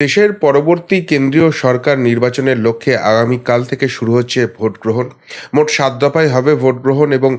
দেশের পরবর্তী কেন্দ্রীয় সরকার নির্বাচনের লক্ষ্যে আগামীকাল থেকে শুরু হচ্ছে ভোট গ্রহণ। মোট সাত দফায় হবে ভোট গ্রহণ এবং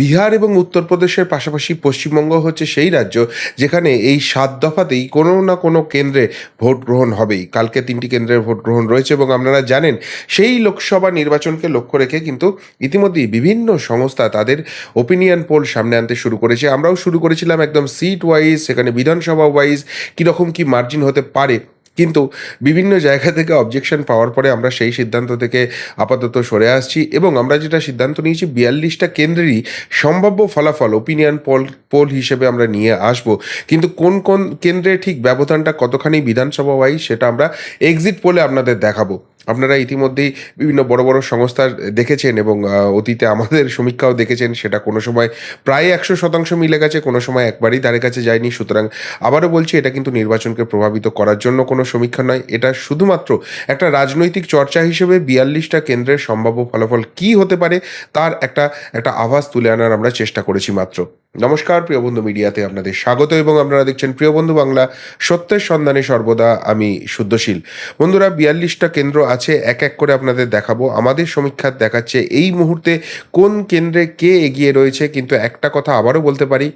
বিহার এবং উত্তরপ্রদেশের পাশাপাশি পশ্চিমবঙ্গ হচ্ছে সেই রাজ্য যেখানে এই সাত দফাতেই কোনো না কোনো কেন্দ্রে ভোট গ্রহণ হবেই। কালকে তিনটি কেন্দ্রের ভোট গ্রহণ রয়েছে এবং আপনারা জানেন, সেই লোকসভা নির্বাচনকে লক্ষ্য রেখে কিন্তু ইতিমধ্যেই বিভিন্ন সংস্থা তাদের ওপিনিয়ন পোল সামনে আনতে শুরু করেছে। আমরাও শুরু করেছিলাম একদম সিট ওয়াইজ সেখানে বিধানসভা ওয়াইজ কীরকম কী মার্জিন হতে পারে কিন্তু বিভিন্ন জায়গা থেকে অবজেকশন পাওয়ার পরে আমরা সেই সিদ্ধান্ত থেকে আপাতত সরে আসছি এবং আমরা যেটা সিদ্ধান্ত নিয়েছি, বিয়াল্লিশটা কেন্দ্রেরই সম্ভাব্য ফলাফল ওপিনিয়ন পোল পোল হিসেবে আমরা নিয়ে আসব। কিন্তু কোন কোন কেন্দ্রে ঠিক ব্যবধানটা কতখানি বিধানসভা ওয়াইজ সেটা আমরা এক্সিট পোলে আপনাদের দেখাবো। আপনারা ইতিমধ্যেই বিভিন্ন বড় বড় সংস্থা দেখেছেন এবং অতীতে আমাদের সমীক্ষাও দেখেছেন, সেটা কোনো সময় প্রায় একশো শতাংশ মিলে গেছে, কোনো সময় একবারই ধারে কাছে যায়নি। সুতরাং আবারও বলছি, এটা কিন্তু নির্বাচনকে প্রভাবিত করার জন্য কোনো সমীক্ষা নয়। এটা শুধুমাত্র একটা রাজনৈতিক চর্চা হিসেবে বিয়াল্লিশটা কেন্দ্রের সম্ভাব্য ফলাফল কি হতে পারে, তার একটা একটা আভাস তুলে আনার আমরা চেষ্টা করেছি মাত্র। নমস্কার, প্রিয় বন্ধু মিডিয়াতে আপনাদের স্বাগত এবং আপনারা দেখছেন প্রিয় বন্ধু বাংলা, সত্যের সন্ধানে সর্বদা আমি শুদ্ধশীল। বন্ধুরা, বিয়াল্লিশটা কেন্দ্র আছে, এক এক করে আপনাদের দেখাবো। আমাদের সমীক্ষা দেখাচ্ছে এই মুহূর্তে কোন কেন্দ্রে কে এগিয়ে রয়েছে, কিন্তু একটা কথা আবারও বলতে পারি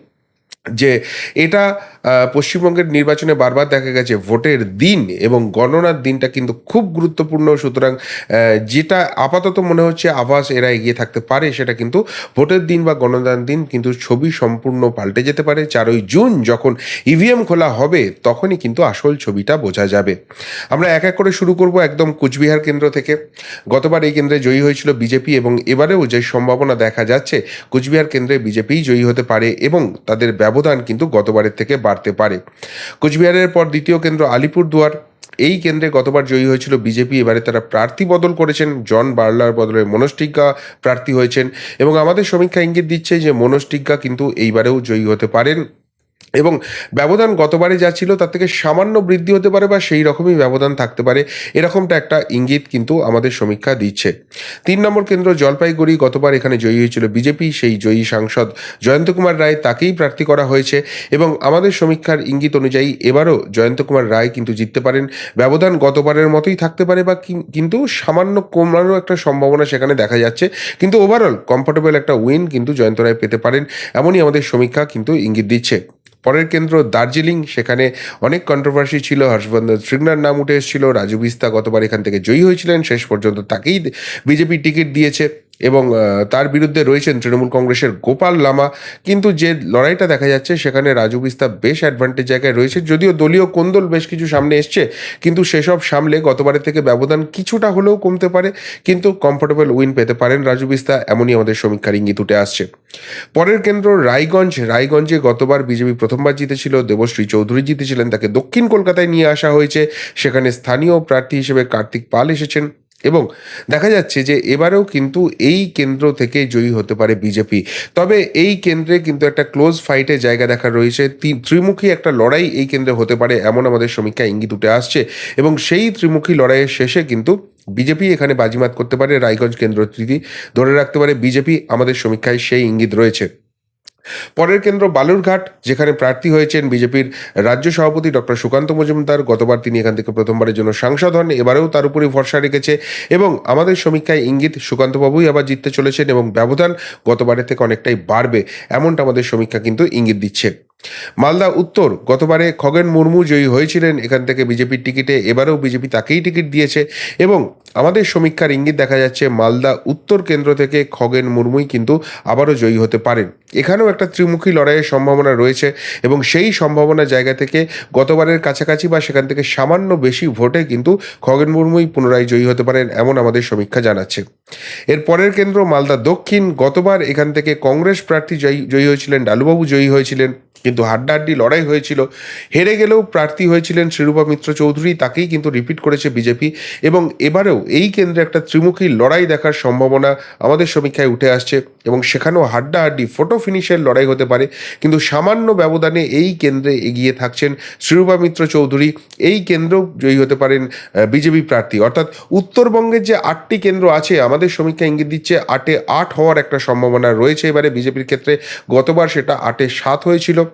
যে এটা পশ্চিমবঙ্গের নির্বাচনে বারবার দেখা গেছে ভোটের দিন এবং গণনার দিনটা কিন্তু খুব গুরুত্বপূর্ণ। সুতরাং যেটা আপাতত মনে হচ্ছে আভাস এরা এগিয়ে থাকতে পারে সেটা কিন্তু ভোটের দিন বা গণনার দিন কিন্তু ছবি সম্পূর্ণ পাল্টে যেতে পারে। চারই জুন যখন ইভিএম খোলা হবে তখনই কিন্তু আসল ছবিটা বোঝা যাবে। আমরা এক এক করে শুরু করব একদম কুচবিহার কেন্দ্র থেকে। গতবার এই কেন্দ্রে জয়ী হয়েছিল বিজেপি এবং এবারেও যে সম্ভাবনা দেখা যাচ্ছে, কুচবিহার কেন্দ্রে বিজেপিই জয়ী হতে পারে এবং তাদের ব্যবধান কিন্তু গতবারের থেকে বাড়তে পারে। কোচবিহারের পর দ্বিতীয় কেন্দ্র আলিপুরদুয়ার। এই কেন্দ্রে গতবার জয়ী হয়েছিল বিজেপি। এবারে তারা প্রার্থী বদল করেছেন। জন বার্লার বদলে মনোজ টিগ্গা প্রার্থী হয়েছেন। এবং আমাদের সমীক্ষা ইঙ্গিত দিচ্ছে যে, মনোজ টিগ্গা কিন্তু এইবারেও জয়ী হতে পারেন। এবং ব্যবধান গতবারে যা ছিল তার থেকে সামান্য বৃদ্ধি হতে পারে বা সেই রকমই ব্যবধান থাকতে পারে, এরকমটা একটা ইঙ্গিত কিন্তু আমাদের সমীক্ষা দিচ্ছে। তিন নম্বর কেন্দ্র জলপাইগুড়ি, গতবার এখানে জয়ী হয়েছিল বিজেপি, সেই জয়ী সাংসদ জয়ন্ত কুমার রায় তাকেই প্রার্থী করা হয়েছে এবং আমাদের সমীক্ষার ইঙ্গিত অনুযায়ী এবারও জয়ন্ত কুমার রায় কিন্তু জিততে পারেন। ব্যবধান গতবারের মতোই থাকতে পারে বা কিন্তু সামান্য কমানোর একটা সম্ভাবনা সেখানে দেখা যাচ্ছে। কিন্তু ওভারঅল কমফোর্টেবল একটা উইন কিন্তু জয়ন্ত রায় পেতে পারেন, এমনই আমাদের সমীক্ষা কিন্তু ইঙ্গিত দিচ্ছে। পরের কেন্দ্র দার্জিলিং, সেখানে অনেক কন্ট্রোভার্সি ছিল, হর্ষবর্ধন শৃঙ্গার নাম উঠে এসেছিল, রাজু বিস্তা গতবার এখান থেকে জয়ী হয়েছিলেন, শেষ পর্যন্ত তাকেই বিজেপি টিকিট দিয়েছে। এবং তার বিরুদ্ধে রয়েছেন তৃণমূল কংগ্রেসের গোপাল লামা। কিন্তু যে লড়াইটা দেখা যাচ্ছে, সেখানে রাজু বিস্তা বেশ অ্যাডভান্টেজ জায়গায় রয়েছে। যদিও দলীয় কোন্দল বেশ কিছু সামনে এসছে, কিন্তু সেসব সামলে গতবারের থেকে ব্যবধান কিছুটা হলেও কমতে পারে। কিন্তু কমফোর্টেবল উইন পেতে পারেন রাজু বিস্তা, এমনই আমাদের সমীক্ষার ইঙ্গিত উঠে আসছে। পরের কেন্দ্র রায়গঞ্জ। রায়গঞ্জে গতবার বিজেপি প্রথমবার জিতেছিল, দেবশ্রী চৌধুরী জিতেছিলেন, তাকে দক্ষিণ কলকাতায় নিয়ে আসা হয়েছে। সেখানে স্থানীয় প্রার্থী হিসেবে কার্তিক পাল এসেছেন। এবং দেখা যাচ্ছে যে এবারেও কিন্তু এই কেন্দ্র থেকে জয়ী হতে পারে বিজেপি। তবে এই কেন্দ্রে কিন্তু একটা ক্লোজ ফাইটে জায়গা দেখা রয়েছে। ত্রিমুখী একটা লড়াই এই কেন্দ্রে হতে পারে এমন আমাদের সমীক্ষা ইঙ্গিত উঠে আসছে এবং সেই ত্রিমুখী লড়াইয়ের শেষে কিন্তু বিজেপি এখানে বাজিমাত করতে পারে, রায়গঞ্জ কেন্দ্রটি ধরে রাখতে পারে বিজেপি। আমাদের সমীক্ষায় সেই ইঙ্গিত রয়েছে। পরের কেন্দ্র বালুরঘাট, যেখানে প্রার্থী হয়েছেন বিজেপির রাজ্য সভাপতি ডক্টর সুকান্ত মজুমদার। গতবার তিনি এখান থেকে প্রথমবারের জন্য সাংসদ হন, এবারেও তার উপরে ভরসা রেখেছে এবং আমাদের সমীক্ষায় ইঙ্গিত সুকান্তবাবুই আবার জিততে চলেছেন এবং ব্যবধান গতবারের থেকে অনেকটাই বাড়বে, এমনটা আমাদের সমীক্ষা কিন্তু ইঙ্গিত দিচ্ছে। মালদা উত্তর, গতবারে খগেন মুর্মু জয়ী হয়েছিলেন। এখান থেকে বিজেপির টিকিটে এবারেও বিজেপি তাকেই টিকিট দিয়েছে। এবং আমাদের সমীক্ষার ইঙ্গিত দেখা যাচ্ছে, মালদা উত্তর কেন্দ্র থেকে খগেন মুর্মুই কিন্তু আবারও জয়ী হতে পারেন। এখানেও একটা ত্রিমুখী লড়াইয়ের সম্ভাবনা রয়েছে এবং সেই সম্ভাবনা জায়গা থেকে গতবারের কাছাকাছি বা সেখান থেকে সামান্য বেশি ভোটে কিন্তু খগেন মুর্মুই পুনরায় জয়ী হতে পারেন এমন আমাদের সমীক্ষা জানাচ্ছে। এর পরের কেন্দ্র মালদা দক্ষিণ। গতবার এখান থেকে কংগ্রেস প্রার্থী জয়ী জয়ী হয়েছিলেন, ডালুবাবু জয়ী হয়েছিলেন। কিন্তু হাড্ডাহাড্ডি লড়াই হয়েছিল। হেরে গেলেও প্রার্থী হয়েছিলেন শ্রীরূপা মিত্র চৌধুরী, তাকেই কিন্তু রিপিট করেছে বিজেপি। এবং এবারেও এই কেন্দ্রে একটা ত্রিমুখী লড়াই দেখার সম্ভাবনা আমাদের সমীক্ষায় উঠে আসছে এবং সেখানেও হাড্ডাহাড্ডি ফটো ফিনিশের লড়াই হতে পারে। কিন্তু সামান্য ব্যবধানে এই কেন্দ্রে এগিয়ে থাকছেন শ্রীরূপা মিত্র চৌধুরী। এই কেন্দ্রেও জয়ী হতে পারেন বিজেপি প্রার্থী। অর্থাৎ উত্তরবঙ্গের যে আটটি কেন্দ্র আছে, আমাদের সমীক্ষা ইঙ্গিত দিচ্ছে আটে আট হওয়ার একটা সম্ভাবনা রয়েছে এবারে বিজেপির ক্ষেত্রে। গতবার সেটা আটে সাত হয়েছিল।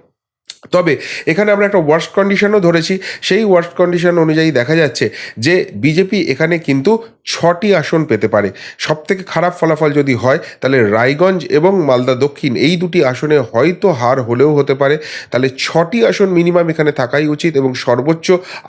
তবে এখানে আমরা একটা ওয়ার্স্ট কন্ডিশনও ধরেছি। সেই ওয়ার্স্ট কন্ডিশন অনুযায়ী দেখা যাচ্ছে যে, বিজেপি এখানে কিন্তু ছটি আসন পেতে পারে। সব থেকে খারাপ ফলাফল যদি হয়, তাহলে রায়গঞ্জ এবং মালদা দক্ষিণ এই দুটি আসনে হয়তো হার হলেও হতে পারে। তাহলে ছটি আসন মিনিমাম এখানে থাকাই উচিত এবং সর্বোচ্চ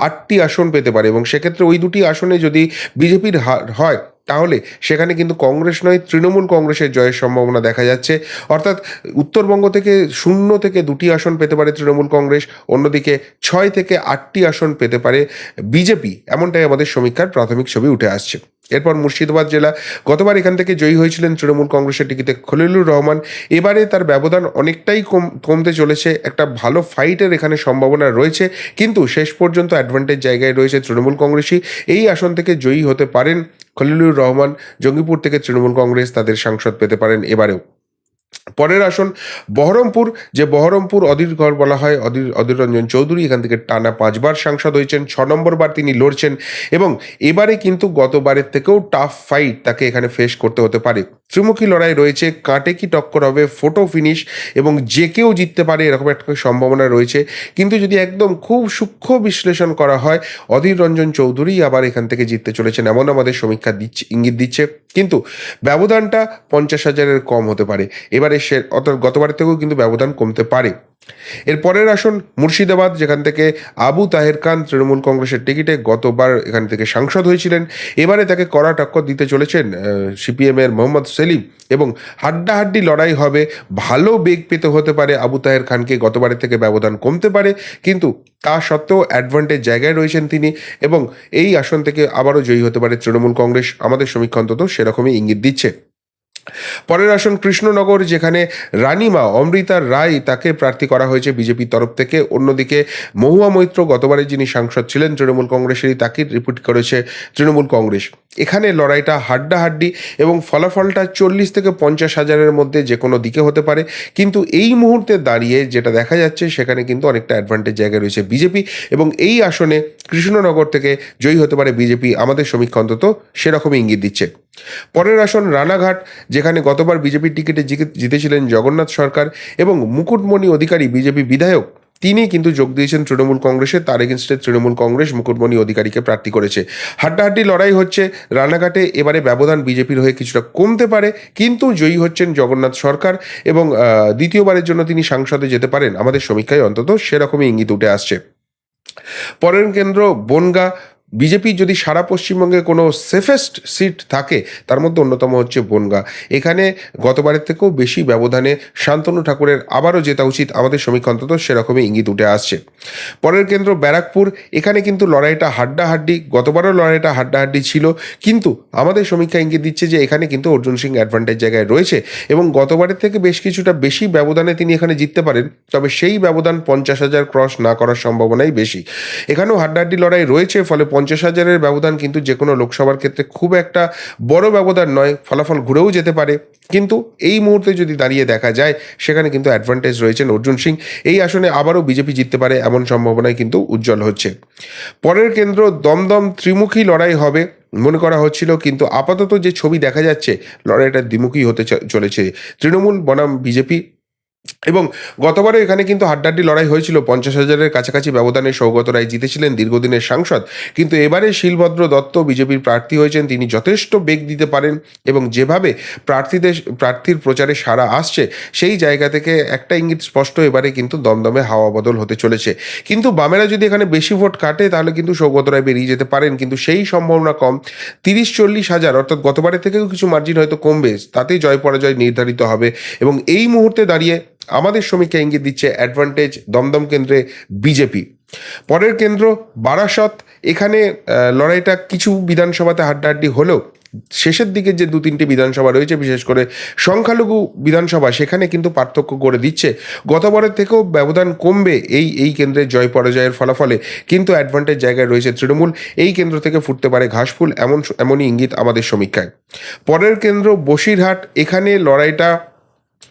আটটি আসন পেতে পারে এবং সেক্ষেত্রে ওই দুটি আসনে যদি বিজেপির হার হয়, তাহলে সেখানে কিন্তু কংগ্রেস নয়, তৃণমূল কংগ্রেসের জয়ের সম্ভাবনা দেখা যাচ্ছে। অর্থাৎ উত্তরবঙ্গ থেকে শূন্য থেকে দুটি আসন পেতে পারে তৃণমূল কংগ্রেস, অন্যদিকে ছয় থেকে আটটি আসন পেতে পারে বিজেপি। এমনটাই আমাদের সমীক্ষার প্রাথমিক ছবি উঠে আসছে। এরপর মুর্শিদাবাদ জেলা গতবার এখান থেকে জয়ী হয়েছিলেন তৃণমূল কংগ্রেসের টিকিতে খলিলুর রহমান। এবারে তার ব্যবধান অনেকটাই কম, কমতে চলেছে। একটা ভালো ফাইটের এখানে সম্ভাবনা রয়েছে। কিন্তু শেষ পর্যন্ত অ্যাডভান্টেজ জায়গায় রয়েছে তৃণমূল কংগ্রেসই। এই আসন থেকে জয়ী হতে পারেন খলিলুর রহমান। জঙ্গিপুর থেকে তৃণমূল কংগ্রেস তাদের সাংসদ পেতে পারেন এবারেও। পরের আসন, বহরমপুর, যে বহরমপুর অধীর ঘর বলা হয়, অধীর অধীর রঞ্জন চৌধুরী, এখান থেকে টানা পাঁচবার সাংসদ হয়েছেন, ছ নম্বরবার তিনি লড়ছেন এবং এবারে কিন্তু গতবারের থেকেও টাফ ফাইট তাকে এখানে ফেস করতে হতে পারে। ত্রিমুখী লড়াই রয়েছে, কাটে কি টক্কর হবে ফোটো ফিনিশ এবং যে কেউ জিততে পারে এরকম একটা সম্ভাবনা রয়েছে। কিন্তু যদি একদম খুব সূক্ষ্ম বিশ্লেষণ করা হয় অধীর রঞ্জন চৌধুরী আবার এখান থেকে জিততে চলেছেন এমন আমাদের সমীক্ষা দিচ্ছে, ইঙ্গিত দিচ্ছে। কিন্তু ব্যবধানটা পঞ্চাশ হাজারের কম হতে পারে। এবারে সে অর্থাৎ গতবারের থেকেও কিন্তু ব্যবধান কমতে পারে। এর পরের আসন মুর্শিদাবাদ, যেখান থেকে আবু তাহের খান তৃণমূল কংগ্রেসের টিকিটে গতবার এখান থেকে সাংসদ হয়েছিলেন। এবারে তাকে কড়া টক্কর দিতে চলেছেন সিপিএম এর মোহাম্মদ সেলিম এবং হাড্ডাহাড্ডি লড়াই হবে। ভালো বেগ পেতে হতে পারে আবু তাহের খানকে, গতবারের থেকে ব্যবধান কমতে পারে। কিন্তু তা সত্ত্বেও অ্যাডভান্টেজ জায়গায় রয়েছেন তিনি এবং এই আসন থেকে আবারও জয়ী হতে পারে তৃণমূল কংগ্রেস। আমাদের সমীক্ষা অন্তত সেরকমই ইঙ্গিত দিচ্ছে। পরের আসন কৃষ্ণনগর, যেখানে রানীমা অমৃতা রায় তাকে প্রার্থী করা হয়েছে বিজেপির তরফ থেকে। অন্যদিকে মহুয়া মৈত্র গতবারে যিনি সাংসদ ছিলেন, তৃণমূল কংগ্রেসেরই তাকে রিপিট করেছে তৃণমূল কংগ্রেস। এখানে লড়াইটা হাড্ডাহাড্ডি এবং ফলাফলটা চল্লিশ থেকে পঞ্চাশ হাজারের মধ্যে যে কোনো দিকে হতে পারে। কিন্তু এই মুহূর্তে দাঁড়িয়ে যেটা দেখা যাচ্ছে, সেখানে কিন্তু অনেকটা অ্যাডভান্টেজ জায়গায় রয়েছে বিজেপি এবং এই আসনে কৃষ্ণনগর থেকে জয়ী হতে পারে বিজেপি আমাদের সমীক্ষা অন্তত সেরকমই ইঙ্গিত দিচ্ছে। পরের আসন রানাঘাট, যেখানে গতবার বিজেপির টিকিটে জিতে- জিতেছিলেন জগন্নাথ সরকার এবং মুকুটমণি অধিকারী বিজেপি বিধায়ক তিনি কিন্তু যোগ দিয়েছেন তৃণমূল কংগ্রেসে, তার এগেনস্টে তৃণমূল কংগ্রেস মুকুটমণি অধিকারীকে প্রার্থী করেছে। হাড্ডাহাড্ডি লড়াই হচ্ছে, রানাঘাটে এবারে ব্যবধান বিজেপির হয়ে কিছুটা কমতে পারে, কিন্তু জয়ী হচ্ছেন জগন্নাথ সরকার এবং দ্বিতীয়বারের জন্য তিনি সাংসদে যেতে পারেন। আমাদের সমীক্ষায় অন্তত সেরকমই ইঙ্গিত উঠে আসছে। পরের কেন্দ্র বনগা বিজেপি যদি সারা পশ্চিমবঙ্গে কোনো সেফেস্ট সিট থাকে, তার মধ্যে অন্যতম হচ্ছে বনগা। এখানে গতবারের থেকেও বেশি ব্যবধানে শান্তনু ঠাকুরের আবারও জেতা উচিত, আমাদের সমীক্ষা অন্তত সেরকমই ইঙ্গিত উঠে আসছে। পরের কেন্দ্র ব্যারাকপুর, এখানে কিন্তু লড়াইটা হাড্ডাহাড্ডি, গতবারও লড়াইটা হাড্ডাহাড্ডি ছিল, কিন্তু আমাদের সমীক্ষা ইঙ্গিত দিচ্ছে যে এখানে কিন্তু অর্জুন সিং অ্যাডভান্টেজ জায়গায় রয়েছে এবং গতবারের থেকে বেশ কিছুটা বেশি ব্যবধানে তিনি এখানে জিততে পারেন, তবে সেই ব্যবধান পঞ্চাশ হাজার ক্রস না করার সম্ভাবনাই বেশি। এখানেও হাড্ডাহাড্ডি লড়াই রয়েছে, ফলে পঞ্চাশ হাজারের ব্যবধান কিন্তু যে কোনো লোকসভার ক্ষেত্রে খুব একটা বড় ব্যবধান নয়, ফলাফল ঘুরেও যেতে পারে। কিন্তু এই মুহূর্তে যদি দাঁড়িয়ে দেখা যায়, সেখানে কিন্তু অ্যাডভান্টেজ রয়েছেন অর্জুন সিং। এই আসনে আবারও বিজেপি জিততে পারে এমন সম্ভাবনাই কিন্তু উজ্জ্বল হচ্ছে। পরের কেন্দ্র দমদম ত্রিমুখী লড়াই হবে মনে করা হচ্ছিল, কিন্তু আপাতত যে ছবি দেখা যাচ্ছে, লড়াইটা দ্বিমুখী হতে চলেছে। তৃণমূল বনাম বিজেপি এবং গতবারে এখানে কিন্তু হাড্ডাহাড্ডি লড়াই হয়েছিল। পঞ্চাশ হাজারের কাছাকাছি ব্যবধানে সৌগত রায় জিতেছিলেন দীর্ঘদিনের সাংসদ। কিন্তু এবারে শিলভদ্র দত্ত বিজেপির প্রার্থী হয়েছেন, তিনি যথেষ্ট বেগ দিতে পারেন এবং যেভাবে প্রার্থীদের, প্রার্থীর প্রচারে সারা আসছে, সেই জায়গা থেকে একটা ইঙ্গিত স্পষ্ট এবারে কিন্তু দমদমে হাওয়া বদল হতে চলেছে। কিন্তু বামেরা যদি এখানে বেশি ভোট কাটে, তাহলে কিন্তু সৌগত রায় বেরিয়ে যেতে পারেন। কিন্তু সেই সম্ভাবনা কম। তিরিশ চল্লিশ হাজার, অর্থাৎ গতবারের থেকেও কিছু মার্জিন হয়তো কমবে, তাতেই জয় পরাজয় নির্ধারিত হবে। এবং এই মুহূর্তে দাঁড়িয়ে আমাদের সমীক্ষা ইঙ্গিত দিচ্ছে অ্যাডভান্টেজ দমদম কেন্দ্রে বিজেপি পরের কেন্দ্র বারাসত। এখানে লড়াইটা কিছু বিধানসভাতে হাড্ডাহাড্ডি হলেও শেষের দিকে যে দু তিনটি বিধানসভা রয়েছে, বিশেষ করে সংখ্যালঘু বিধানসভা, সেখানে কিন্তু পার্থক্য করে দিচ্ছে। গতবারের থেকেও ব্যবধান কমবে এই এই কেন্দ্রের জয় পরাজয়ের ফলাফলে, কিন্তু অ্যাডভান্টেজ জায়গায় রয়েছে তৃণমূল। এই কেন্দ্র থেকে ফুটতে পারে ঘাসফুল, এমন, এমনই ইঙ্গিত আমাদের সমীক্ষায় পরের কেন্দ্র বসিরহাট। এখানে লড়াইটা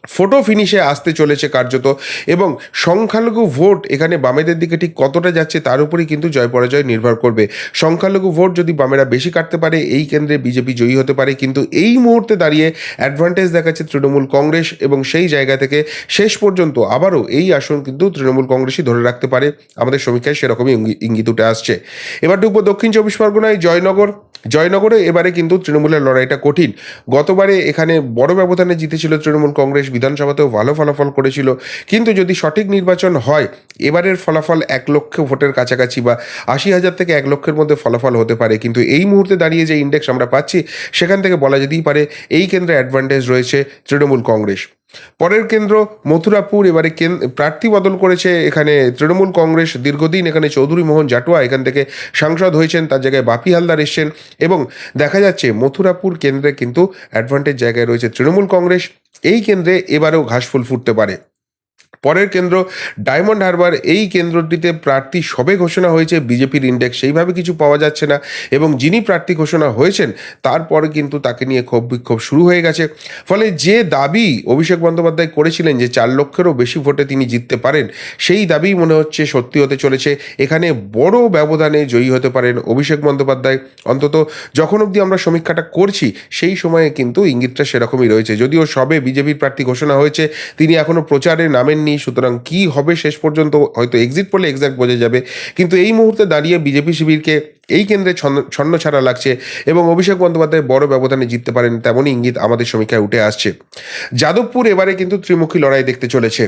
ফটো ফিনিশে আসতে চলেছে কার্যত এবং সংখ্যালঘু ভোট এখানে বামেদের দিকে ঠিক কতটা যাচ্ছে তার উপরেই কিন্তু জয় পরাজয় নির্ভর করবে। সংখ্যালঘু ভোট যদি বামেরা বেশি কাটতে পারে, এই কেন্দ্রে বিজেপি জয়ী হতে পারে। কিন্তু এই মুহূর্তে দাঁড়িয়ে অ্যাডভান্টেজ দেখাচ্ছে তৃণমূল কংগ্রেস এবং সেই জায়গা থেকে শেষ পর্যন্ত আবারও এই আসন কিন্তু তৃণমূল কংগ্রেসই ধরে রাখতে পারে। আমাদের সমীক্ষায় সেরকমই ইঙ্গি- ইঙ্গিত উঠে আসছে। এবার ঢুকবো দক্ষিণ চব্বিশ পরগনায় জয়নগর। জয়নগরে এবারে কিন্তু তৃণমূলের লড়াইটা কঠিন। গতবারে এখানে বড় ব্যবধানে জিতেছিল তৃণমূল কংগ্রেস, বিধানসভাতেও ভালো ফলাফল করেছিল। কিন্তু যদি সঠিক নির্বাচন হয়, এবারের ফলাফল এক লক্ষ ভোটের কাছাকাছি বা আশি হাজার থেকে এক লক্ষের মধ্যে ফলাফল হতে পারে। কিন্তু এই মুহূর্তে দাঁড়িয়ে যে ইন্ডেক্স আমরা পাচ্ছি, সেখান থেকে বলা যেতেই পারে, এই কেন্দ্রে অ্যাডভান্টেজ রয়েছে তৃণমূল কংগ্রেস। পরের কেন্দ্র মথুরাপুর, এবারে প্রার্থী বদল করেছে এখানে তৃণমূল কংগ্রেস দীর্ঘদিন এখানে চৌধুরী মোহন জাটুয়া, এখান থেকে সাংসদ হয়েছেন, তার জায়গায় বাপি হালদার এসছেন এবং দেখা যাচ্ছে মথুরাপুর কেন্দ্রে কিন্তু অ্যাডভান্টেজ জায়গায় রয়েছে তৃণমূল কংগ্রেস, এই কেন্দ্রে এবারেও ঘাসফুল ফুটতে পারে। পরের কেন্দ্র ডায়মন্ড হারবার, এই কেন্দ্রটিতে প্রার্থী সবে ঘোষণা হয়েছে, বিজেপির ইন্ডেক্স সেইভাবে কিছু পাওয়া যাচ্ছে না এবং যিনি প্রার্থী ঘোষণা হয়েছেন, তারপরে কিন্তু তাকে নিয়ে ক্ষোভ বিক্ষোভ শুরু হয়ে গেছে। ফলে যে দাবি অভিষেক বন্দ্যোপাধ্যায় করেছিলেন যে চার লক্ষেরও বেশি ভোটে তিনি জিততে পারেন, সেই দাবি মনে হচ্ছে সত্যি হতে চলেছে। এখানে বড় ব্যবধানে জয়ী হতে পারেন অভিষেক বন্দ্যোপাধ্যায়। অন্তত যখন অবধি আমরা সমীক্ষাটা করছি, সেই সময়ে কিন্তু ইঙ্গিতটা সেরকমই রয়েছে। যদিও সবে বিজেপির প্রার্থী ঘোষণা হয়েছে, তিনি এখনও প্রচারে নামেননি সুতরাং কি হবে শেষ পর্যন্ত, হয়তো এক্সিট পড়লে এক্সাক্ট বোঝা যাবে। কিন্তু এই মুহূর্তে দাঁড়িয়ে বিজেপি শিবিরকে এই কেন্দ্রে ছন্ন ছাড়া লাগছে এবং অভিষেক বন্দ্যোপাধ্যায় বড় ব্যবধানে জিততে পারেন তেমনই ইঙ্গিত আমাদের সমীক্ষায় উঠে আসছে। যাদবপুর এবারে কিন্তু ত্রিমুখী লড়াই দেখতে চলেছে।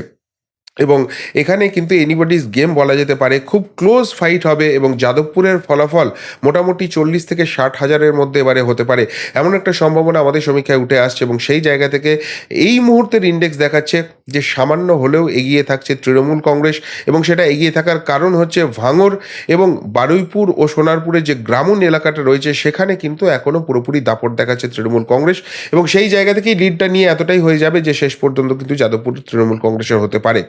এবং এখানে কিন্তু এনিবডিজ গেম বলা যেতে পারে। খুব ক্লোজ ফাইট হবে এবং যাদবপুরের ফলাফল মোটামুটি চল্লিশ থেকে ষাট হাজারের মধ্যে এবারে হতে পারে। এমন একটা সম্ভাবনা আমাদের সমীক্ষায় উঠে আসছে এবং সেই জায়গা থেকে এই মুহূর্তের ইন্ডেক্স দেখাচ্ছে যে সামান্য হলেও এগিয়ে থাকছে তৃণমূল কংগ্রেস এবং সেটা এগিয়ে থাকার কারণ হচ্ছে ভাঙর এবং বারুইপুর ও সোনারপুরের যে গ্রামীণ এলাকাটা রয়েছে, সেখানে কিন্তু এখনও পুরোপুরি দাপট দেখাচ্ছে তৃণমূল কংগ্রেস এবং সেই জায়গা থেকেই লিডটা নিয়ে এতটাই হয়ে যাবে যে শেষ পর্যন্ত কিন্তু যাদবপুর তৃণমূল কংগ্রেসের হতে পারে।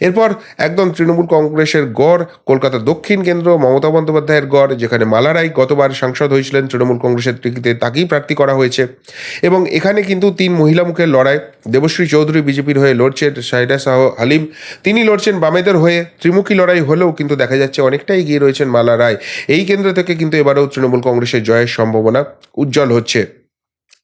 এরপর একদম তৃণমূল কংগ্রেসের গড়, কলকাতা দক্ষিণ কেন্দ্র, মমতা বন্দ্যোপাধ্যায়ের গড়, যেখানে মালারাই গতবার সাংসদ হয়েছিলেন, তৃণমূল কংগ্রেসের টিকিতে তাকেই প্রার্থী করা হয়েছে। এবং এখানে কিন্তু তিন মহিলা মুখের লড়াই, দেবশ্রী চৌধুরী বিজেপির হয়ে লড়ছেন সাইডা শাহ হালিম তিনি লড়ছেন বামেদের হয়ে, ত্রিমুখী লড়াই হলেও কিন্তু দেখা যাচ্ছে অনেকটাই এগিয়ে রয়েছেন মালা রায় এই কেন্দ্র থেকে কিন্তু এবারেও তৃণমূল কংগ্রেসের জয়ের সম্ভাবনা উজ্জ্বল হচ্ছে।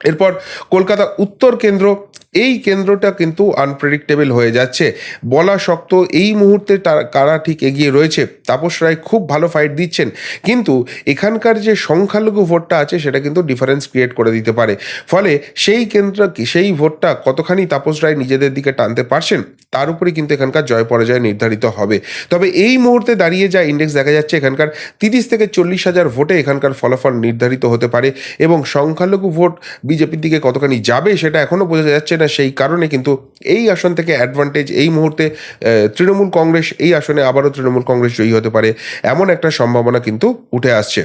এরপর কলকাতা উত্তর কেন্দ্র এই কেন্দ্রটা কিন্তু আনপ্রেডিক্টেবল হয়ে যাচ্ছে। বলা শক্ত, এই মুহূর্তে কারা ঠিক এগিয়ে রয়েছে, তাপস রায় খুব ভালো ফাইট দিচ্ছেন। কিন্তু এখানকার যে সংখ্যালঘু ভোটটা আছে, সেটা কিন্তু ডিফারেন্স ক্রিয়েট করে দিতে পারে। ফলে সেই কেন্দ্র, সেই ভোটটা কতখানি তাপস রায় নিজেদের দিকে টানতে পারছেন, তার উপরে কিন্তু এখানকার জয় পরাজয় নির্ধারিত হবে। তবে এই মুহূর্তে দাঁড়িয়ে যা ইন্ডেক্স দেখা যাচ্ছে, এখানকার তিরিশ থেকে চল্লিশ হাজার ভোটে এখানকার ফলাফল নির্ধারিত হতে পারে এবং সংখ্যালঘু ভোট বিজেপির দিকে কতখানি যাবে, সেটা এখনও বোঝা যাচ্ছে না সেই কারণে কিন্তু এই আসন থেকে অ্যাডভান্টেজ এই মুহূর্তে তৃণমূল কংগ্রেস এই আসনে আবারও তৃণমূল কংগ্রেস জয়ী হতে পারে, এমন একটা সম্ভাবনা কিন্তু উঠে আসছে।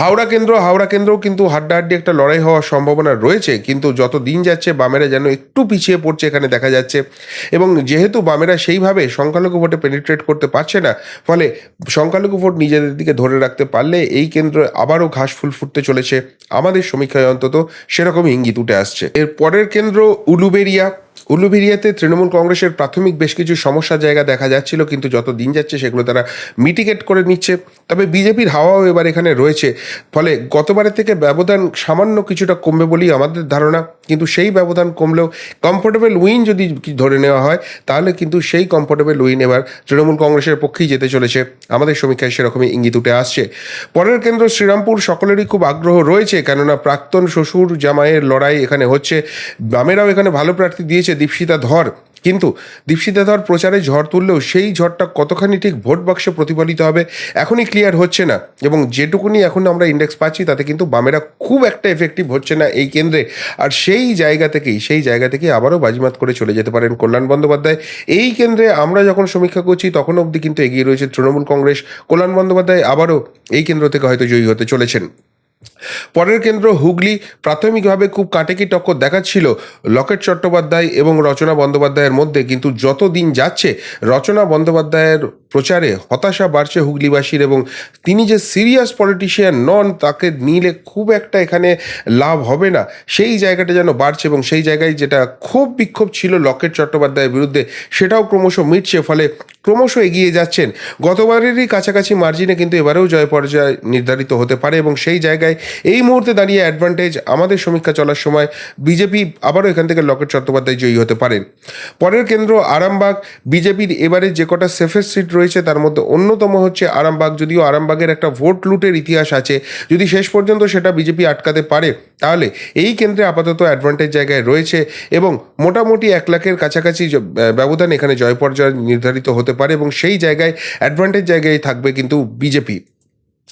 হাওড়া কেন্দ্র, হাওড়া কেন্দ্রও কিন্তু হাড্ডাহাড্ডি একটা লড়াই হওয়ার সম্ভাবনা রয়েছে, কিন্তু যত দিন যাচ্ছে বামেরা যেন একটু পিছিয়ে পড়ছে এখানে দেখা যাচ্ছে। এবং যেহেতু বামেরা সেইভাবে সংখ্যালঘু ভোটে পেনিট্রেট করতে পারছে না, ফলে সংখ্যালঘু ভোট নিজেদের দিকে ধরে রাখতে পারলে এই কেন্দ্র আবারও ঘাস ফুল ফুটতে চলেছে। আমাদের সমীক্ষায় অন্তত সেরকমই ইঙ্গিত উঠে আসছে। এর পরের কেন্দ্র উলুবেরিয়া উলুবেরিয়াতে তৃণমূল কংগ্রেসের প্রাথমিক বেশ কিছু সমস্যার জায়গা দেখা যাচ্ছিল, কিন্তু যত দিন যাচ্ছে সেগুলো তারা মিটিগেট করে নিচ্ছে। তবে বিজেপির হাওয়াও এবার এখানে রয়েছে। ফলে গতবারের থেকে ব্যবধান সামান্য কিছুটা কমবে বলেই আমাদের ধারণা। কিন্তু সেই ব্যবধান কমলেও কমফোর্টেবল উইন যদি ধরে নেওয়া হয়, তাহলে কিন্তু সেই কমফোর্টেবল উইন এবার তৃণমূল কংগ্রেসের পক্ষেই যেতে চলেছে। আমাদের সমীক্ষায় সেরকমই ইঙ্গিত উঠে আসছে। পরের কেন্দ্র শ্রীরামপুর, সকলেরই খুব আগ্রহ রয়েছে, কেননা প্রাক্তন শ্বশুর জামাইয়ের লড়াই এখানে হচ্ছে। বামেরাও এখানে ভালো প্রার্থী দিয়েছে। দীপশিতা ধর কিন্তু দীপশিতা ধর প্রচারে ঝড় তুললেও সেই ঝড়টা কতখানি ঠিক ভোট বাক্সে প্রতিফলিত হবে এখনই ক্লিয়ার হচ্ছে না। এবং যেটুকুনি এখন আমরা ইন্ডেক্স পাচ্ছি, তাতে কিন্তু বামেরা খুব একটা এফেক্টিভ হচ্ছে না এই কেন্দ্রে। আর সেই জায়গা থেকেই, সেই জায়গা থেকেই আবারও বাজিমাত করে চলে যেতে পারেন কল্যাণ বন্দ্যোপাধ্যায়। এই কেন্দ্রে আমরা যখন সমীক্ষা করছি, তখন অবধি কিন্তু এগিয়ে রয়েছে তৃণমূল কংগ্রেস। কল্যাণ বন্দ্যোপাধ্যায় আবারও এই কেন্দ্র থেকে হয়তো জয়ী হতে চলেছেন। পরের কেন্দ্র হুগলি প্রাথমিকভাবে খুব কাটেকি টক্কর দেখাচ্ছিল লকেট চট্টোপাধ্যায় এবং রচনা বন্দ্যোপাধ্যায়ের মধ্যে, কিন্তু যত দিন যাচ্ছে, রচনা বন্দ্যোপাধ্যায়ের প্রচারে হতাশা বাড়ছে হুগলিবাসীর এবং তিনি যে সিরিয়াস পলিটিশিয়ান নন, তাকে নিলে খুব একটা এখানে লাভ হবে না। সেই জায়গাটা যেন বাড়ছে এবং সেই জায়গায় যেটা খুব বিক্ষোভ ছিল লকেট চট্টোপাধ্যায়ের বিরুদ্ধে, সেটাও ক্রমশ মিটছে, ফলে ক্রমশ এগিয়ে যাচ্ছেন। গতবারেরই কাছাকাছি মার্জিনে কিন্তু এবারেও জয় পর্যায় নির্ধারিত হতে পারে এবং সেই জায়গায় এই মুহূর্তে দাঁড়িয়ে অ্যাডভান্টেজ আমাদের সমীক্ষা চলার সময় বিজেপি আবারও এখান থেকে লকেট চট্টোপাধ্যায় জয়ী হতে পারেন। পরের কেন্দ্র আরামবাগ। বিজেপির এবারে যে কটা সেফেস্ট সিট রয়েছে তার মধ্যে অন্যতম হচ্ছে আরামবাগ। যদিও আরামবাগের একটা ভোট লুটের ইতিহাস আছে, যদি শেষ পর্যন্ত সেটা বিজেপি আটকাতে পারে, তাহলে এই কেন্দ্রে আপাতত অ্যাডভান্টেজ জায়গায় রয়েছে এবং মোটামুটি এক লাখের কাছাকাছি ব্যবধান এখানে জয় পর্যায় নির্ধারিত হতে পারে এবং সেই জায়গায় অ্যাডভান্টেজ জায়গায় থাকবে কিন্তু বিজেপি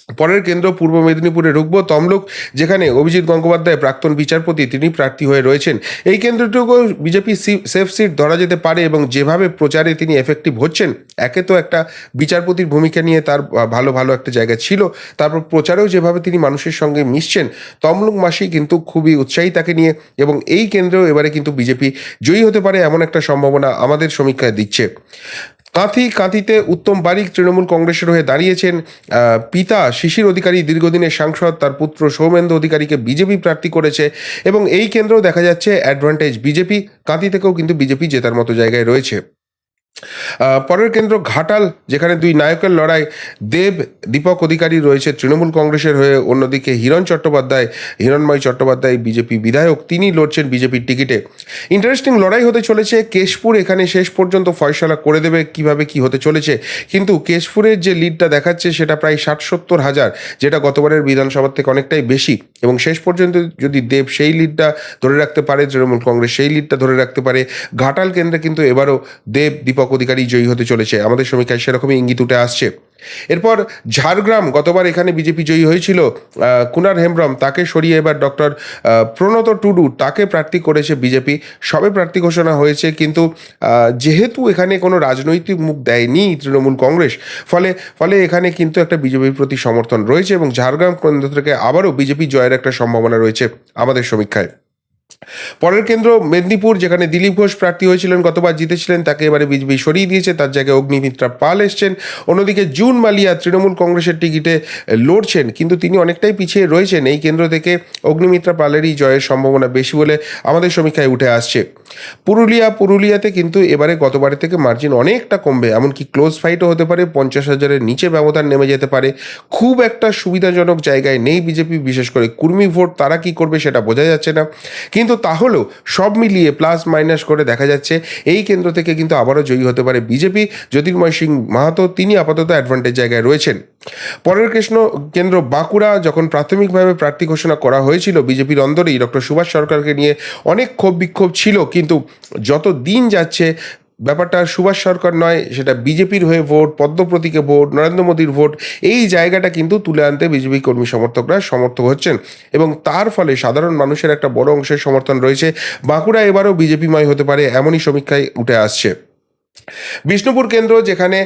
পরের কেন্দ্র পূর্ব মেদিনীপুরে ঢুকবো তমলুক, যেখানে অভিজিৎ গঙ্গোপাধ্যায় প্রাক্তন বিচারপতি তিনি প্রার্থী হয়ে রয়েছেন। এই কেন্দ্রটুকু বিজেপি সেফ সিট ধরা যেতে পারে এবং যেভাবে প্রচারে তিনি এফেক্টিভ হচ্ছেন, একে তো একটা বিচারপতির ভূমিকা নিয়ে তার ভালো ভালো একটা জায়গা ছিল। তারপর প্রচারেও যেভাবে তিনি মানুষের সঙ্গে মিশছেন, তমলুক মাসি কিন্তু খুবই উৎসাহী তাকে নিয়ে এবং এই কেন্দ্রেও এবারে কিন্তু বিজেপি জয়ী হতে পারে এমন একটা সম্ভাবনা আমাদের সমীক্ষায় দিচ্ছে। কাঁথি কাঁথিতে উত্তম বারিক তৃণমূল কংগ্রেসের হয়ে দাঁড়িয়েছেন পিতা শিশির অধিকারী দীর্ঘদিনের সাংসদ, তার পুত্র সৌমেন্দ্র অধিকারীকে বিজেপি প্রার্থী করেছে এবং এই কেন্দ্রেও দেখা যাচ্ছে অ্যাডভান্টেজ বিজেপি কাঁথি থেকেও কিন্তু বিজেপি জেতার মতো জায়গায় রয়েছে। পরের কেন্দ্র ঘাটাল, যেখানে দুই নায়কের লড়াই। দেব দীপক অধিকারী রয়েছে তৃণমূল কংগ্রেসের হয়ে। অন্যদিকে হিরণ চট্টোপাধ্যায়, হিরণময় চট্টোপাধ্যায়, বিজেপি বিধায়ক, তিনি লড়ছেন বিজেপির টিকিটে। ইন্টারেস্টিং লড়াই হতে চলেছে। কেশপুর এখানে শেষ পর্যন্ত ফয়সলা করে দেবে, কীভাবে কি হতে চলেছে। কিন্তু কেশপুরের যে লিডটা দেখাচ্ছে, সেটা প্রায় ষাট সত্তর হাজার, যেটা গতবারের বিধানসভার থেকে অনেকটাই বেশি। এবং শেষ পর্যন্ত যদি দেব সেই লিডটা ধরে রাখতে পারে, তৃণমূল কংগ্রেস সেই লিডটা ধরে রাখতে পারে, ঘাটাল কেন্দ্রে কিন্তু এবারও দেব, দীপক অধিকারী জয়ী হতে চলেছে। আমাদের সমীক্ষায় সেরকমই ইঙ্গিত উঠে আসছে। এরপর ঝাড়গ্রাম গতবার এখানে বিজেপি জয়ী হয়েছিল কুনার হেমব্রম। তাকে সরিয়ে এবার ডক্টর প্রণত টুডু, তাকে প্রার্থী করেছে বিজেপি। সবে প্রার্থী ঘোষণা হয়েছে, কিন্তু যেহেতু এখানে কোনো রাজনৈতিক মুখ দেয়নি তৃণমূল কংগ্রেস, ফলে ফলে এখানে কিন্তু একটা বিজেপির প্রতি সমর্থন রয়েছে এবং ঝাড়গ্রাম কেন্দ্র থেকে আবারও বিজেপি জয়ের একটা সম্ভাবনা রয়েছে আমাদের সমীক্ষায়। পরের কেন্দ্র মেদিনীপুর, যেখানে দিলীপ ঘোষ প্রার্থী হয়েছিলেন, গতবার জিতেছিলেন, তাকে এবারে বিজেপি সরিয়ে দিয়েছে, তার জায়গায় অগ্নিমিত্রা পাল এসছেন। অন্যদিকে জুন মালিয়া তৃণমূল কংগ্রেসের টিকিটে লড়ছেন, কিন্তু তিনি অনেকটাই পিছিয়ে রয়েছেন। এই কেন্দ্র থেকে অগ্নিমিত্রা পালেরই জয়ের সম্ভাবনা বেশি বলে আমাদের সমীক্ষায় উঠে আসছে। পুরুলিয়া, পুরুলিয়াতে কিন্তু এবারে গতবারের থেকে মার্জিন অনেকটা কমবে, এমনকি ক্লোজ ফাইটও হতে পারে, পঞ্চাশ হাজারের নিচে ব্যবধান নেমে যেতে পারে। খুব একটা সুবিধাজনক জায়গায় নেই বিজেপি, বিশেষ করে কুর্মী ভোট, তারা কি করবে সেটা বোঝা যাচ্ছে না। কিন্তু তাহলেও সব মিলিয়ে প্লাস মাইনাস করে দেখা যাচ্ছে, এই কেন্দ্র থেকে কিন্তু আবারও জয়ী হতে পারে বিজেপি। জ্যোতির্ময় সিং মাহাতো, তিনি আপাতত অ্যাডভান্টেজ জায়গায় রয়েছেন। পরের কৃষ্ণ কেন্দ্র বাঁকুড়া, যখন প্রাথমিকভাবে প্রার্থী ঘোষণা করা হয়েছিল বিজেপির অন্দরেই, ডক্টর সুভাষ সরকারকে নিয়ে অনেক ক্ষোভ বিক্ষোভ ছিল, কিন্তু যত দিন যাচ্ছে ব্যাপারটা সুভাষ সরকার নয়, সেটা বিজেপির হয়ে ভোট পদ্মপ্রতীকে ভোট, নরেন্দ্র মোদীর ভোট, এই জায়গাটা কিন্তু তুলে আনতে বিজেপি কর্মী সমর্থকরা সমর্থক হচ্ছেন। এবং তার ফলে সাধারণ মানুষের একটা বড় অংশের সমর্থন রয়েছে। বাঁকুড়া এবারও বিজেপিময় হতে পারে, এমনই সমীক্ষায় উঠে আসছে। বিষ্ণুপুর কেন্দ্র, যেখানে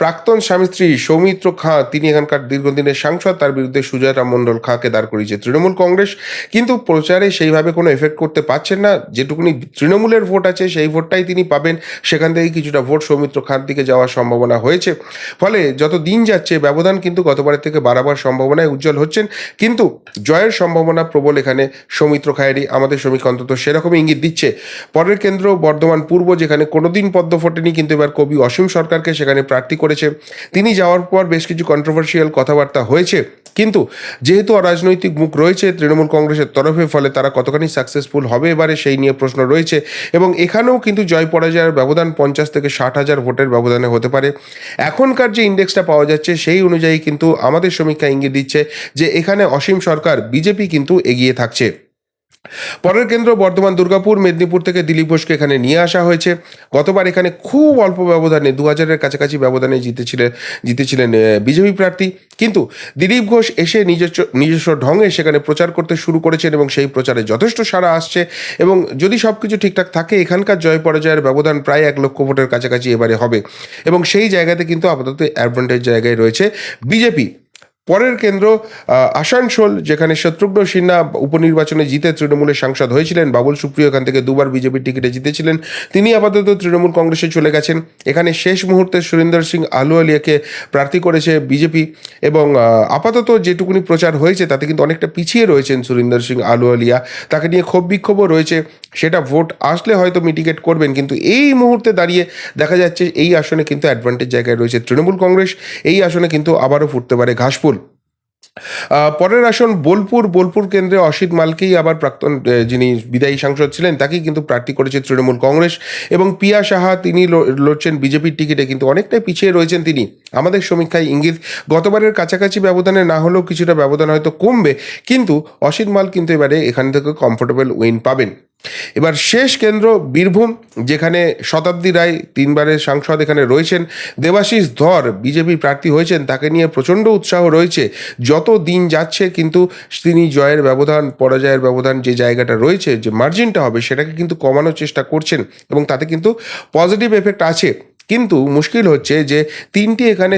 প্রাক্তন স্বামী স্ত্রী সৌমিত্র খাঁ, তিনি এখানকার দীর্ঘদিনের সাংসদ, তার বিরুদ্ধে সুজয় রাম মণ্ডল খাঁকে দাঁড় করিয়েছে তৃণমূল কংগ্রেস। কিন্তু প্রচারে সেইভাবে কোনো এফেক্ট করতে পারছেন না। যেটুকুনি তৃণমূলের ভোট আছে, সেই ভোটটাই তিনি পাবেন। সেখান থেকে কিছুটা ভোট সৌমিত্র খাঁর দিকে যাওয়ার সম্ভাবনা হয়েছে। ফলে যত দিন যাচ্ছে, ব্যবধান কিন্তু গতবারের থেকে বাড়াবার সম্ভাবনায় উজ্জ্বল হচ্ছেন। কিন্তু জয়ের সম্ভাবনা প্রবল এখানে সৌমিত্র খায়েরই। আমাদের সমীক্ষা অন্তত সেরকমই ইঙ্গিত দিচ্ছে। পরের কেন্দ্র, বর্ধমান পূর্ব, যেখানে কোনোদিন পদ্ম ফোটেনি। কিন্তু এবার কবি অসীম সরকারকে সেখানে প্রার্থী করেছে। তিনি যাওয়ার পর বেশ কিছু কন্ট্রোভার্সিয়াল কথাবার্তা হয়েছে, কিন্তু যেহেতু অরাজনৈতিক মুখ রয়েছে, তৃণমূল কংগ্রেসের তরফে, ফলে তারা কতখানি সাকসেসফুল হবে এবারে সেই নিয়ে প্রশ্ন রয়েছে। এবং এখানেও কিন্তু জয় পরাজয়ের ব্যবধান পঞ্চাশ থেকে ষাট হাজার ভোটের ব্যবধানে হতে পারে। এখনকার যে ইন্ডেক্সটা পাওয়া যাচ্ছে, সেই অনুযায়ী কিন্তু আমাদের সমীক্ষা ইঙ্গিত দিচ্ছে যে এখানে অসীম সরকার, বিজেপি কিন্তু এগিয়ে থাকছে। পরের কেন্দ্র বর্ধমান, দুর্গাপুর, মেদিনীপুর থেকে দিলীপ ঘোষকে এখানে নিয়ে আসা হয়েছে। গতবার এখানে খুব অল্প ব্যবধানে, দু হাজারের কাছাকাছি ব্যবধানে জিতেছিলেন জিতেছিলেন বিজেপি প্রার্থী। কিন্তু দিলীপ ঘোষ এসে নিজস্ব নিজস্ব ঢঙে সেখানে প্রচার করতে শুরু করেছেন এবং সেই প্রচারে যথেষ্ট সাড়া আসছে। এবং যদি সব কিছু ঠিকঠাক থাকে, এখানকার জয় পরাজয়ের ব্যবধান প্রায় এক লক্ষ ভোটের কাছাকাছি এবারে হবে। এবং সেই জায়গাতে কিন্তু আপাতত অ্যাডভান্টেজ জায়গায় রয়েছে বিজেপি। পরের কেন্দ্র আসানসোল যেখানে শত্রুঘ্ন সিনহা উপনির্বাচনে জিতে তৃণমূলের সাংসদ হয়েছিলেন। বাবুল সুপ্রিয় এখান থেকে দুবার বিজেপির টিকিটে জিতেছিলেন। তিনি আপাতত তৃণমূল কংগ্রেসে চলে গেছেন। এখানে শেষ মুহূর্তে সুরিন্দর সিং আলুয়ালিয়াকে প্রার্থী করেছে বিজেপি এবং আপাতত যেটুকুনি প্রচার হয়েছে তাতে কিন্তু অনেকটা পিছিয়ে রয়েছেন সুরিন্দর সিং আলুয়ালিয়া তাকে নিয়ে ক্ষোভ বিক্ষোভও রয়েছে। সেটা ভোট আসলে হয়তো মিটিগেট করবেন কিন্তু এই মুহূর্তে দাঁড়িয়ে দেখা যাচ্ছে এই আসনে কিন্তু অ্যাডভান্টেজ জায়গায় রয়েছে তৃণমূল কংগ্রেস। এই আসনে কিন্তু আবারও ফুটতে পারে আহ, পরের আসন বোলপুর। বোলপুর কেন্দ্রে অসিত মালকেই আবার প্রাক্তন যিনি বিদায়ী সাংসদ ছিলেন, তাকেই কিন্তু প্রার্থী করেছে তৃণমূল কংগ্রেস। এবং পিয়া সাহা, তিনি লড়ছেন বিজেপির টিকিটে, কিন্তু অনেকটাই পিছিয়ে রয়েছেন তিনি। আমাদের সমীক্ষায় ইঙ্গিত, গতবারের কাছাকাছি ব্যবধানে না হলেও কিছুটা ব্যবধান হয়তো কমবে, কিন্তু অসিত মাল কিন্তু এবারে এখান থেকে কমফোর্টেবল উইন পাবেন। এবার শেষ কেন্দ্র বীরভূম, যেখানে শতাব্দী রায় তিনবারের সাংসদ এখানে রয়েছেন। দেবাশিস ধর, বিজেপি প্রার্থী হয়েছেন, তাকে নিয়ে প্রচণ্ড উৎসাহ রয়েছে। যত দিন যাচ্ছে কিন্তু তিনি জয়ের ব্যবধান, পরাজয়ের ব্যবধান যে জায়গাটা রয়েছে, যে মার্জিনটা হবে, সেটাকে কিন্তু কমানোর চেষ্টা করছেন এবং তাতে কিন্তু পজিটিভ এফেক্ট আছে। কিন্তু মুশকিল হচ্ছে যে তিনটি এখানে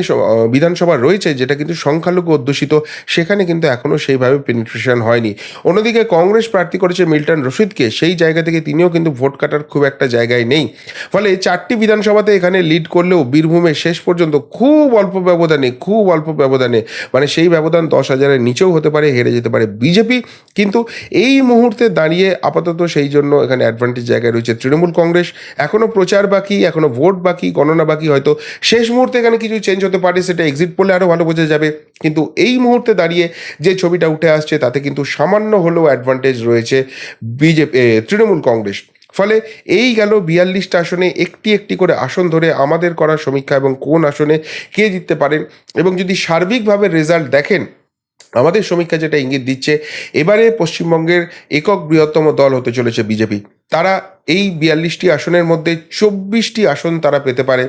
বিধানসভা রয়েছে যেটা কিন্তু সংখ্যালঘু অধ্যুষিত, সেখানে কিন্তু এখনও সেইভাবে পেনিট্রেশন হয়নি। অন্যদিকে কংগ্রেস প্রার্থী করেছে মিল্টন রশিদকে, সেই জায়গা থেকে তিনিও কিন্তু ভোট কাটার খুব একটা জায়গায় নেই। ফলে চারটি বিধানসভাতে এখানে লিড করলেও বীরভূমে শেষ পর্যন্ত খুব অল্প ব্যবধানে, খুব অল্প ব্যবধানে মানে সেই ব্যবধান দশ হাজারের নিচেও হতে পারে, হেরে যেতে পারে বিজেপি। কিন্তু এই মুহূর্তে দাঁড়িয়ে আপাতত সেই জন্য এখানে অ্যাডভান্টেজ জায়গায় রয়েছে তৃণমূল কংগ্রেস। এখনও প্রচার বাকি এখনও ভোট বাকি গণনা বাকি, হয়তো শেষ মুহূর্তে এখানে কিছু চেঞ্জ হতে পারে, সেটা এক্সিট করলে আরও ভালো বোঝা যাবে। কিন্তু এই মুহূর্তে দাঁড়িয়ে যে ছবিটা উঠে আসছে, তাতে কিন্তু সামান্য হলেও অ্যাডভান্টেজ রয়েছে বিজেপি তৃণমূল কংগ্রেস। ফলে এই গেল বিয়াল্লিশটা আসনে, একটি একটি করে আসন ধরে আমাদের করা সমীক্ষা এবং কোন আসনে কে জিততে পারেন এবং যদি সার্বিকভাবে রেজাল্ট দেখেন, আমাদের সমীক্ষা যেটা ইঙ্গিত দিচ্ছে, এবারে পশ্চিমবঙ্গের একক বৃহত্তম দল হতে চলেছে বিজেপি। তারা এই বিয়াল্লিশটি আসনের মধ্যে চব্বিশটি আসন তারা পেতে পারে।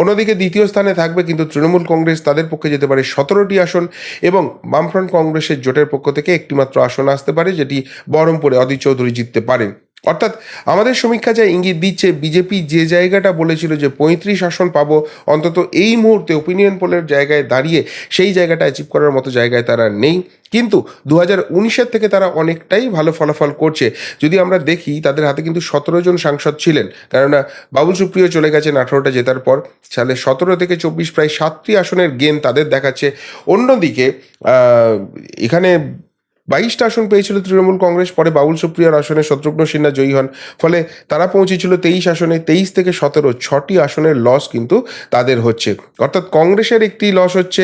অন্যদিকে দ্বিতীয় স্থানে থাকবে কিন্তু তৃণমূল কংগ্রেস, তাদের পক্ষে যেতে পারে সতেরোটি আসন এবং বামফ্রন্ট কংগ্রেসের জোটের পক্ষ থেকে একটিমাত্র আসন আসতে পারে, যেটি বহরমপুরে অদিত চৌধুরী জিততে পারেন অর্থাৎ আমাদের সমীক্ষা যা ইঙ্গিত দিচ্ছে, বিজেপি যে জায়গাটা বলেছিল যে পঁয়ত্রিশ আসন পাবো, অন্তত এই মুহূর্তে ওপিনিয়ন পোলের জায়গায় দাঁড়িয়ে সেই জায়গাটা অ্যাচিভ করার মতো জায়গায় তারা নেই। কিন্তু দু হাজার উনিশের থেকে তারা অনেকটাই ভালো ফলাফল করছে। যদি আমরা দেখি, তাদের হাতে কিন্তু সতেরো জন সাংসদ ছিলেন। কেননা বাবুল সুপ্রিয় চলে গেছেন আঠারোটা জেতার পর। সালে সতেরো থেকে চব্বিশ প্রায় সাতটি আসনের গেম তাদের দেখাচ্ছে। অন্যদিকে এখানে বাইশটা আসন পেয়েছিল তৃণমূল কংগ্রেস, পরে বাবুল সুপ্রিয়ার আসনে শত্রুঘ্ন সিনহা জয়ী হন। ফলে তারা পৌঁছেছিল তেইশ আসনে, তেইশ থেকে সতেরো, ছটি আসনের লস কিন্তু তাদের হচ্ছে। অর্থাৎ কংগ্রেসের একটি লস হচ্ছে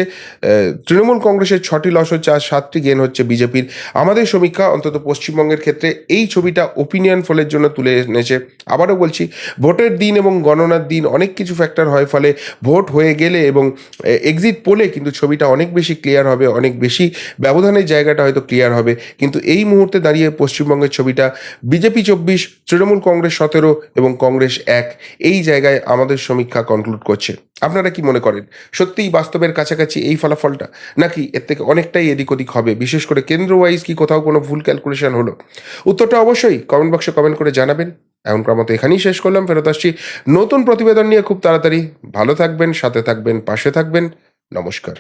তৃণমূল কংগ্রেসের ছটি লস হচ্ছে আর সাতটি গেন হচ্ছে বিজেপির। আমাদের সমীক্ষা, অন্তত পশ্চিমবঙ্গের ক্ষেত্রে এই ছবিটা ওপিনিয়ন ফলের জন্য তুলে এনেছে। আবারও বলছি, ভোটের দিন এবং গণনার দিন অনেক কিছু ফ্যাক্টর হয়, ফলে ভোট হয়ে গেলে এবং এক্সিট পোলে কিন্তু ছবিটা অনেক বেশি ক্লিয়ার হবে, অনেক বেশি ব্যবধানের জায়গাটা হয়তো ক্লিয়ার হবে। কিন্তু এই মুহূর্তে দাঁড়িয়ে পশ্চিমবঙ্গের ছবিটা বিজেপি চব্বিশ, তৃণমূল কংগ্রেস সতেরো এবং কংগ্রেস এক, এই জায়গায় আমাদের সমীক্ষা কনক্লুড করছে। আপনারা কি মনে করেন? সত্যিই বাস্তবের কাছাকাছি এই ফলাফলটা? নাকি এর থেকে অনেকটাই এদিক ওদিক হবে? বিশেষ করে কেন্দ্র ওয়াইজ কি কোথাও কোনো ভুল ক্যালকুলেশন হলো? উত্তরটা অবশ্যই কমেন্ট বক্সে কমেন্ট করে জানাবেন। এখনকার মতো এখানেই শেষ করলাম, ফেরত আসছি নতুন প্রতিবেদন নিয়ে খুব তাড়াতাড়ি। ভালো থাকবেন, সাথে থাকবেন, পাশে থাকবেন। নমস্কার।